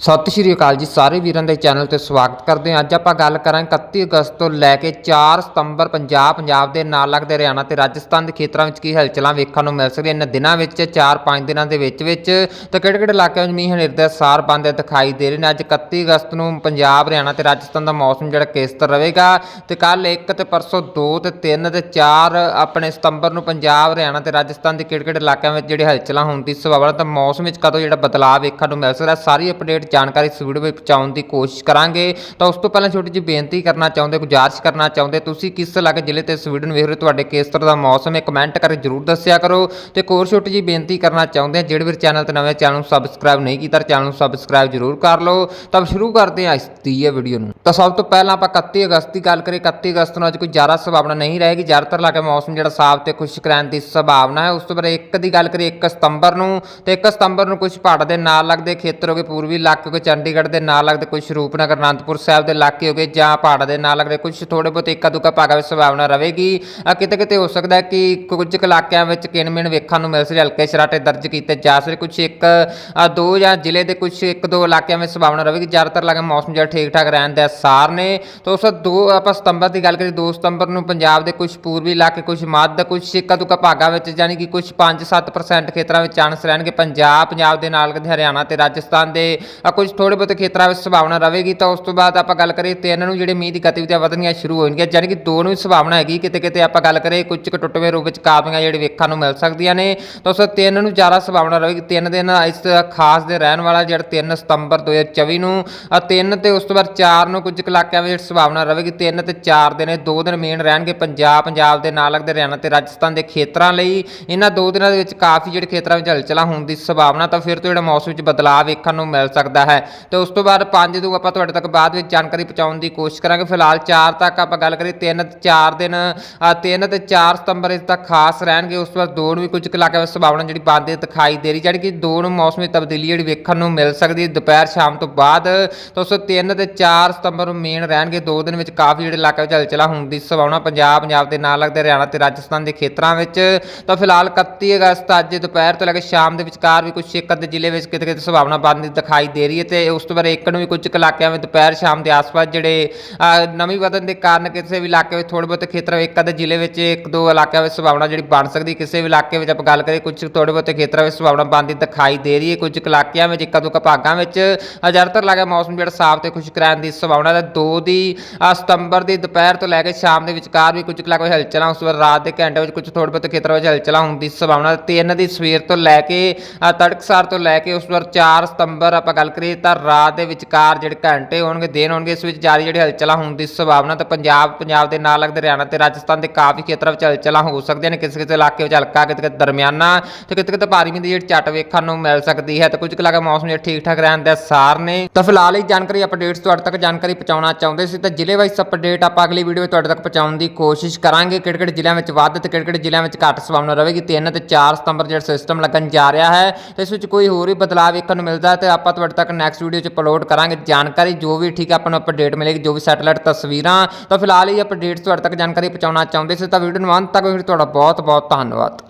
ਸਤਿ ਸ਼੍ਰੀ ਅਕਾਲ ਜੀ ਸਾਰੇ ਵੀਰਾਂ ਦੇ ਚੈਨਲ ਤੇ ਸਵਾਗਤ ਕਰਦੇ ਹਾਂ। ਅੱਜ ਆਪਾਂ ਗੱਲ ਕਰਾਂਗੇ 31 ਅਗਸਤ ਤੋਂ ਲੈ ਕੇ 4 ਸਤੰਬਰ ਪੰਜਾਬ ਪੰਜਾਬ ਦੇ ਨਾਲ ਲੱਗਦੇ ਹਰਿਆਣਾ ਤੇ ਰਾਜਸਥਾਨ ਦੇ ਖੇਤਰਾਂ ਵਿੱਚ ਕੀ ਹਲਚਲਾਂ ਵੇਖਣ ਨੂੰ ਮਿਲ ਸਕਦੀਆਂ ਇਹਨਾਂ ਦਿਨਾਂ ਵਿੱਚ 4-5 ਦਿਨਾਂ ਦੇ ਵਿੱਚ ਵਿੱਚ ਤੇ ਕਿਹੜੇ ਕਿਹੜੇ ਇਲਾਕਿਆਂ ਵਿੱਚ ਮੀਂਹ ਹਨੇਰ ਦੇ ਸਾਰ ਬੰਦੇ ਦਿਖਾਈ ਦੇ ਰਹੇ ਨੇ। ਅੱਜ 31 ਅਗਸਤ ਨੂੰ ਪੰਜਾਬ, ਹਰਿਆਣਾ ਤੇ ਰਾਜਸਥਾਨ ਦਾ ਮੌਸਮ ਜਿਹੜਾ ਕਿਸ ਤਰ੍ਹਾਂ ਰਹੇਗਾ ਤੇ ਕੱਲ 1 ਤੇ ਪਰਸੋਂ 2 ਤੇ 3 ਤੇ 4 ਆਪਣੇ ਸਤੰਬਰ ਨੂੰ ਪੰਜਾਬ, ਹਰਿਆਣਾ ਤੇ ਰਾਜਸਥਾਨ ਦੇ ਕਿਹੜੇ ਕਿਹੜੇ ਇਲਾਕਿਆਂ ਵਿੱਚ ਜਿਹੜੀ ਹਲਚਲਾਂ ਹੋਣ ਦੀ ਸੰਭਾਵਨਾ, ਤਾਂ ਮੌਸਮ ਵਿੱਚ ਕਦੋਂ ਜਿਹੜਾ ਬਦਲਾਅ ਵੇਖਣ ਨੂੰ ਮਿਲ ਸਕਦਾ, ਸਾਰੀ ਅਪਡੇਟ ਜਾਣਕਾਰੀ ਇਸ ਵੀਡੀਓ ਵਿੱਚ ਪਹੁੰਚਾਉਣ ਦੀ ਕੋਸ਼ਿਸ਼ ਕਰਾਂਗੇ, ਤਾਂ ਉਸ ਤੋਂ ਪਹਿਲਾਂ ਛੋਟੀ ਜਿਹੀ ਬੇਨਤੀ ਕਰਨਾ ਚਾਹੁੰਦੇ, ਗੁਜ਼ਾਰਿਸ਼ ਕਰਨਾ ਚਾਹੁੰਦੇ, ਤੁਸੀਂ ਕਿਸ ਇਲਾਕੇ ਜ਼ਿਲ੍ਹੇ ਤੇ ਇਸ ਵੀਡੀਓ ਨੂੰ ਵੇਖ ਰਹੇ ਹੋ, ਤੁਹਾਡੇ ਕਿਸ ਤਰ੍ਹਾਂ ਦਾ ਮੌਸਮ ਹੈ ਕਮੈਂਟ ਕਰਕੇ ਜਰੂਰ ਦੱਸਿਆ ਕਰੋ। ਤੇ ਇੱਕ ਹੋਰ ਛੋਟੀ ਜਿਹੀ ਬੇਨਤੀ ਕਰਨਾ ਚਾਹੁੰਦੇ ਹਾਂ, ਜਿਹੜੇ ਵੀ ਚੈਨਲ ਤੇ ਨਵੇਂ ਚੈਨਲ ਨੂੰ ਸਬਸਕ੍ਰਾਈਬ ਨਹੀਂ ਕੀਤਾ ਚੈਨਲ ਨੂੰ ਸਬਸਕ੍ਰਾਈਬ ਜਰੂਰ ਕਰ ਲਓ। ਤਾਂ ਸ਼ੁਰੂ ਕਰਦੇ ਹਾਂ ਇਸ ਦੀ ਇਹ ਵੀਡੀਓ ਨੂੰ। ਤਾਂ ਸਭ ਤੋਂ ਪਹਿਲਾਂ ਆਪਾਂ 31 ਅਗਸਤ ਦੀ ਗੱਲ ਕਰੀਏ 31 ਅਗਸਤ ਨੂੰ ਅੱਜ ਕੋਈ ਜ਼ਿਆਦਾ ਸੰਭਾਵਨਾ ਨਹੀਂ ਰਹੇਗੀ। ਜ਼ਿਆਦਾਤਰ ਇਲਾਕੇ ਮੌਸਮ ਜਿਹੜਾ ਸਾਫ਼ ਤੇ ਖੁਸ਼ਕ ਰਹਿਣ ਦੀ ਸੰਭਾਵਨਾ ਹੈ। ਉਸ ਤੋਂ ਬਾਅਦ ਇੱਕ ਦੀ ਗੱਲ ਕਰੀਏ 1 ਸਤੰਬਰ ਨੂੰ, ਤੇ 1 ਸਤੰਬਰ ਨੂੰ ਕੁਝ ਪਹਾੜ ਦੇ ਨਾਲ ਲੱਗਦੇ ਖੇਤਰ ਹੋ ਗਏ, ਪੂਰਬੀ ਇਲਾਕੇ ਕੋ ਚੰਡੀਗੜ੍ਹ ਦੇ ਨਾਲ ਲੱਗਦੇ ਕੁਝ ਰੂਪਨਗਰ ਅਨੰਦਪੁਰ ਸਾਹਿਬ ਦੇ ਇਲਾਕੇ ਹੋ ਗਏ ਜਾਂ ਪਹਾੜਾਂ ਦੇ ਨਾਲ ਲੱਗਦੇ ਕੁਝ ਥੋੜੇ ਬਹੁਤ ਇੱਕਾ ਦੁੱਕਾ ਭਾਗਾਂ ਵਿੱਚ ਸੰਭਾਵਨਾ ਰਹੇਗੀ। ਕਿਤੇ ਕਿਤੇ ਹੋ ਸਕਦਾ ਹੈ ਕਿ ਕੁਝ ਕੁ ਇਲਾਕਿਆਂ ਵਿੱਚ ਕਿਣਮਿਣ ਵੇਖਣ ਨੂੰ ਮਿਲ ਸਕਦੀ ਹਲਕੇ ਸ਼ਰਾਟੇ ਦਰਜ ਕੀਤੇ ਜਾ ਸਕਦੇ ਕੁਝ ਇੱਕ ਦੋ ਜਾਂ ਜ਼ਿਲ੍ਹੇ ਦੇ ਕੁਝ ਇੱਕ ਦੋ ਇਲਾਕਿਆਂ ਵਿੱਚ ਸੰਭਾਵਨਾ ਰਹੇਗੀ। ਜ਼ਿਆਦਾਤਰ ਇਲਾਕੇ ਮੌਸਮ ਜਿਹੜਾ ਠੀਕ ਠਾਕ ਰਹਿਣ ਦੇ ਅਸਾਰ ਨੇ। ਤਾਂ ਉਸ ਦੋ, ਆਪਾਂ ਸਤੰਬਰ ਦੀ ਗੱਲ ਕਰੀਏ 2 ਸਤੰਬਰ ਨੂੰ ਪੰਜਾਬ ਦੇ ਕੁਝ ਪੂਰਬੀ ਇਲਾਕੇ ਕੁਝ ਮੱਧ ਕੁਝ ਇੱਕਾ ਦੁੱਕਾ ਭਾਗਾਂ ਵਿੱਚ ਯਾਨੀ ਕਿ ਕੁਝ 5-7% ਖੇਤਰਾਂ ਵਿੱਚ ਚਾਂਸ ਰਹਿਣਗੇ। ਪੰਜਾਬ ਪੰਜਾਬ ਦੇ ਨਾਲ ਲੱਗਦੇ ਹਰਿਆਣਾ ਤੇ ਰਾਜਸਥਾਨ ਦੇ ਆ ਕੁਝ ਥੋੜੇ ਬਹੁਤੇ ਖੇਤਰਾਂ ਵਿੱਚ ਸੰਭਾਵਨਾ ਰਹੇਗੀ ਤਾਂ ਉਸ ਤੋਂ ਬਾਅਦ ਆਪਾਂ ਗੱਲ ਕਰੀਏ ਤਿੰਨ ਨੂੰ ਜਿਹੜੇ ਮੀਂਹ ਦੀ ਗਤੀਵਿਧੀਆਂ ਵਧਣੀਆਂ ਸ਼ੁਰੂ ਹੋਣਗੀਆਂ ਯਾਨੀ ਕਿ ਦੋ ਨੂੰ ਵੀ ਸੰਭਾਵਨਾ ਹੈਗੀ ਕਿਤੇ ਕਿਤੇ ਆਪਾਂ ਗੱਲ ਕਰੀਏ ਕੁਝ ਕੁ ਟੁੱਟਵੇਂ ਰੂਪ ਵਿੱਚ ਕਾਪੀਆਂ ਜਿਹੜੇ ਵੇਖਣ ਨੂੰ ਮਿਲ ਸਕਦੀਆਂ ਨੇ ਤਾਂ ਉਸ ਤੋਂ ਤਿੰਨ ਨੂੰ ਜ਼ਿਆਦਾ ਸੰਭਾਵਨਾ ਰਹੇਗੀ ਤਿੰਨ ਦਿਨ ਇਸ ਖਾਸ ਦੇ ਰਹਿਣ ਵਾਲਾ ਜਿਹੜਾ 3 ਸਤੰਬਰ 2024 ਨੂੰ ਅ, ਤਿੰਨ ਤੇ ਉਸ ਤੋਂ ਬਾਅਦ ਚਾਰ ਨੂੰ ਕੁਝ ਕੁ ਇਲਾਕਿਆਂ ਵਿੱਚ ਸੰਭਾਵਨਾ ਰਹੇਗੀ ਤਿੰਨ ਤੇ ਚਾਰ ਦਿਨ ਇਹ ਦੋ ਦਿਨ ਮੇਨ ਰਹਿਣਗੇ ਪੰਜਾਬ ਪੰਜਾਬ ਦੇ ਨਾਲ ਲੱਗਦੇ ਹਰਿਆਣਾ ਤੇ ਰਾਜਸਥਾਨ ਦੇ ਖੇਤਰਾਂ ਲਈ ਇਹਨਾਂ ਦੋ ਦਿਨਾਂ ਦੇ ਵਿੱਚ ਕਾਫੀ ਜਿਹੜੇ ਖੇਤਰਾਂ ਵਿੱਚ ਹਲਚਲਾਂ ਹੋਣ ਦੀ ਸੰਭਾਵਨਾ ਤਾਂ ਫਿਰ ਤੋਂ ਜਿਹੜਾ ਮੌਸਮ ਵਿੱਚ ਬਦਲਾਅ ਵੇਖਣ ਨੂੰ ਮਿਲ ਸਕਦਾ ਹੈ। ਤੇ ਉਸ ਤੋਂ ਬਾਅਦ 5 ਤੋਂ ਆਪਾਂ ਤੁਹਾਡੇ ਤੱਕ ਬਾਅਦ ਵਿੱਚ ਜਾਣਕਾਰੀ ਪਹੁੰਚਾਉਣ ਦੀ ਕੋਸ਼ਿਸ਼ ਕਰਾਂਗੇ। ਫਿਲਹਾਲ 4 ਤੱਕ ਆਪਾਂ ਗੱਲ ਕਰੀਏ। 3 ਤੇ 4 ਦਿਨ 3 ਤੇ 4 ਸਤੰਬਰ ਇਸ ਤੱਕ ਖਾਸ ਰਹਿਣਗੇ। ਉਸ ਤੋਂ ਬਾਅਦ ਦੋ ਨੂੰ ਵੀ ਕੁਝ ਕੁ ਇਲਾਕਿਆਂ ਵਿੱਚ ਸੰਭਾਵਨਾ ਜਿਹੜੀ ਬੰਦ ਦਿਖਾਈ ਦੇ ਰਹੀ। ਜਿਹੜੀ ਕਿ ਦੋ ਨੂੰ ਮੌਸਮੀ ਤਬਦੀਲੀ ਜਿਹੜੀ ਵੇਖਣ ਨੂੰ ਮਿਲ ਸਕਦੀ ਹੈ ਦੁਪਹਿਰ ਸ਼ਾਮ ਤੋਂ ਬਾਅਦ। ਤਾਂ ਉਸ ਤੋਂ 3 ਤੇ 4 ਸਤੰਬਰ ਨੂੰ ਮੇਨ ਰਹਿਣਗੇ। ਦੋ ਦਿਨ ਵਿੱਚ ਕਾਫੀ ਜਿਹੜੇ ਇਲਾਕੇ ਵਿੱਚ ਹਲਚਲਾ ਹੋਣ ਦੀ ਸੰਭਾਵਨਾ ਪੰਜਾਬ ਪੰਜਾਬ ਦੇ ਨਾਲ ਲੱਗਦੇ ਹਰਿਆਣਾ ਤੇ ਰਾਜਸਥਾਨ ਦੇ ਖੇਤਰਾਂ ਵਿੱਚ। ਤਾਂ ਫਿਲਹਾਲ 31 ਅਗਸਤ ਅੱਜ ਦੁਪਹਿਰ ਤੋਂ ਲੈ ਕੇ ਸ਼ਾਮ ਦੇ ਵਿਚਕਾਰ ਵੀ ਕੁਝ ਇੱਕ ਅੱਧੇ ਜ਼ਿਲ੍ਹੇ ਵਿੱਚ ਕਿਤੇ ਕਿਤੇ ਸੰਭਾਵਨਾ ਬਣਦੀ ਦਿਖਾਈ ਦੇ ਰਹੀ ਹੈ ਤੇ ਉਸ ਤੋਂ ਬਾਅਦ ਇੱਕ ਨੂੰ ਵੀ ਕੁਝ ਕੁ ਇਲਾਕਿਆਂ ਵਿੱਚ ਦੁਪਹਿਰ ਸ਼ਾਮ ਦੇ ਆਸ-ਪਾਸ ਜਿਹੜੇ ਅ, ਨਮੀ ਵਧਣ ਦੇ ਕਾਰਨ ਕਿਸੇ ਵੀ ਇਲਾਕੇ ਵਿੱਚ ਥੋੜੇ ਬਹੁਤੇ ਖੇਤਰ ਵਿੱਚ ਇੱਕ ਅੱਧੇ ਜ਼ਿਲ੍ਹੇ ਵਿੱਚ ਇੱਕ ਦੋ ਇਲਾਕਿਆਂ ਵਿੱਚ ਸੰਭਾਵਨਾ ਜਿਹੜੀ ਬਣ ਸਕਦੀ ਕਿਸੇ ਵੀ ਇਲਾਕੇ ਵਿੱਚ ਆਪਾਂ ਗੱਲ ਕਰੀਏ ਕੁਝ ਥੋੜੇ ਬਹੁਤੇ ਖੇਤਰਾਂ ਵਿੱਚ ਸੰਭਾਵਨਾ ਬਣਦੀ ਦਿਖਾਈ ਦੇ ਰਹੀ ਹੈ। ਕੁਝ ਇਲਾਕਿਆਂ ਵਿੱਚ ਇੱਕ ਦੋ ਕੁ ਭਾਗਾਂ ਵਿੱਚ ਜ਼ਿਆਦਾਤਰ ਲੱਗਾ ਮੌਸਮ ਜਿਹੜਾ ਸਾਫ਼ ਤੇ ਖੁਸ਼ਕ ਰਹਿਣ ਦੀ ਸੰਭਾਵਨਾ ਹੈ। ਦੋ ਦੀ ਸਤੰਬਰ ਦੀ ਦੁਪਹਿਰ ਤੋਂ ਲੈ ਕੇ ਸ਼ਾਮ ਦੇ ਵਿਚਕਾਰ ਵੀ ਕੁਝ ਕੁ ਇਲਾਕੇ ਵਿੱਚ ਹਲਚਲਾਂ ਉਸ ਤੋਂ ਬਾਅਦ ਰਾਤ ਦੇ ਘੰਟੇ ਵਿੱਚ ਕੁਝ ਥੋੜੇ ਬਹੁਤੇ ਖੇਤਰਾਂ ਵਿੱਚ ਹਲਚਲਾਂ ਹੋਣ ਦੀ ਸੰਭਾਵਨਾ ਹੈ। ਤਿੰਨ ਦੀ ਸਵੇਰ ਤੋਂ ਲੈ ਕੇ ਤੜਕਸਾਰ ਤੋਂ ਲੈ ਕੇ ਉਸ ਤੋਂ ਬਾਅਦ 4 ਸਤੰਬਰ ਆਪਾਂ ਗੱਲ ਕਰੀਏ ਤਾਂ ਰਾਤ ਦੇ ਵਿਚਕਾਰ ਜਿਹੜੇ ਘੰਟੇ ਹੋਣਗੇ, ਦਿਨ ਹੋਣਗੇ, ਇਸ ਵਿੱਚ ਜਾਰੀ ਜਿਹੜੀ ਹਲਚਲਾਂ ਹੋਣ ਦੀ ਸੰਭਾਵਨਾ ਤਾਂ ਪੰਜਾਬ ਪੰਜਾਬ ਦੇ ਨਾਲ ਲੱਗਦੇ ਹਰਿਆਣਾ ਤੇ ਰਾਜਸਥਾਨ ਦੇ ਕਾਫੀ ਖੇਤਰਾਂ ਵਿੱਚ ਹਲਚਲਾਂ ਹੋ ਸਕਦੀਆਂ ਨੇ ਕਿਸੇ ਕਿਸੇ ਇਲਾਕੇ ਵਿੱਚ ਹਲਕਾ ਕਿਤੇ ਕਿਤੇ ਦਰਮਿਆਨਾ ਤੇ ਕਿਤੇ ਕਿਤੇ ਭਾਰੀ ਮੀਂਹ ਦੀ ਜਿਹੜੀ ਝੱਟ ਵੇਖਣ ਨੂੰ ਮਿਲ ਸਕਦੀ ਹੈ। ਤੇ ਕੁਝ ਕੁ ਇਲਾਕੇ ਮੌਸਮ ਜਿਹੜਾ ਠੀਕ ਠਾਕ ਰਹਿਣ ਦੇ ਸਾਰ ਨੇ। ਤਾਂ ਫਿਲਹਾਲ ਇਹ ਜਾਣਕਾਰੀ ਅਪਡੇਟਸ ਤੁਹਾਡੇ ਤੱਕ ਜਾਣਕਾਰੀ ਪਹੁੰਚਾਉਣਾ ਚਾਹੁੰਦੇ ਸੀ। ਤਾਂ ਜ਼ਿਲ੍ਹੇ ਵਾਈਜ਼ ਅਪਡੇਟ ਆਪਾਂ ਅਗਲੀ ਵੀਡੀਓ ਤੁਹਾਡੇ ਤੱਕ ਪਹੁੰਚਾਉਣ ਦੀ ਕੋਸ਼ਿਸ਼ ਕਰਾਂਗੇ। ਕਿਹੜੇ ਕਿਹੜੇ ਜ਼ਿਲ੍ਹਿਆਂ ਵਿੱਚ ਵੱਧ ਤੇ ਕਿਹੜੇ ਕਿਹੜੇ ਜ਼ਿਲ੍ਹਿਆਂ ਵਿੱਚ ਘੱਟ ਸੰਭਾਵਨਾ ਰਹੇਗੀ? 3 ਤੇ 4 ਸਤੰਬਰ ਜਿਹੜਾ ਸਿਸਟਮ ਲੱਗਣ ਜਾ ਰਿਹਾ ਹੈ। ਤੇ ਇਸ ਵਿੱਚ ਕੋਈ ਹੋਰ ਵੀ ਬਦਲਾਅ ਵੇਖਣ ਨੂੰ ਮਿਲਦਾ ਹੈ। ਤੇ ਆਪਾਂ ਤੁਹਾਡੇ ਤੱਕ ਨੈਕਸਟ ਵੀਡੀਓ 'ਚ ਅਪਲੋਡ ਕਰਾਂਗੇ। ਜਾਣਕਾਰੀ ਜੋ ਵੀ ਠੀਕ ਆਪਾਂ ਨੂੰ ਅਪਡੇਟ ਮਿਲੇਗੀ, ਜੋ ਵੀ ਸੈਟੇਲਾਈਟ ਤਸਵੀਰਾਂ। ਤਾਂ ਫਿਲਹਾਲ ਇਹ ਅਪਡੇਟਸ ਤੁਹਾਡੇ ਤੱਕ ਜਾਣਕਾਰੀ ਪਹੁੰਚਾਉਣਾ ਚਾਹੁੰਦੇ ਸੀ, ਤਾਂ ਵੀਡੀਓ ਨੂੰ ਅੰਤ ਤੱਕ ਵੇਖਣ ਲਈ ਤੁਹਾਡਾ ਬਹੁਤ ਬਹੁਤ ਧੰਨਵਾਦ।